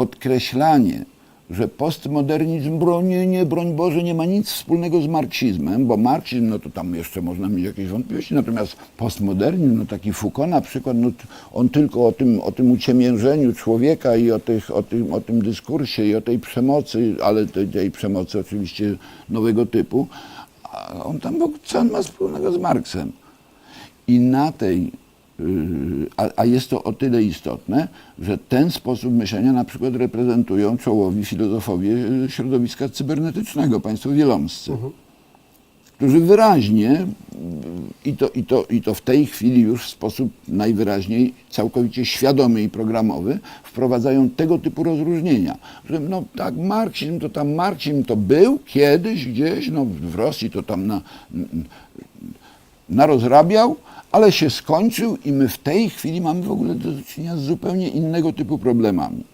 podkreślanie, że postmodernizm, broń, nie, broń Boże, nie ma nic wspólnego z marksizmem, bo marksizm, no to tam jeszcze można mieć jakieś wątpliwości, natomiast postmodernizm, no taki Foucault na przykład, no on tylko o tym, o tym uciemiężeniu człowieka i o, tych, o, tym, o tym dyskursie i o tej przemocy, ale tej, tej przemocy oczywiście nowego typu, a on tam, bo co on ma wspólnego z Marksem? I na tej, a, a jest to o tyle istotne, że ten sposób myślenia na przykład reprezentują czołowi filozofowie yy, środowiska cybernetycznego, państwo wielomscy, którzy wyraźnie yy, i to, i, to, i to w tej chwili już w sposób najwyraźniej całkowicie świadomy i programowy wprowadzają tego typu rozróżnienia, że no tak marksizm to tam marksizm to był kiedyś gdzieś, no w Rosji to tam na, narozrabiał, ale się skończył i my w tej chwili mamy w ogóle do czynienia z zupełnie innego typu problemami.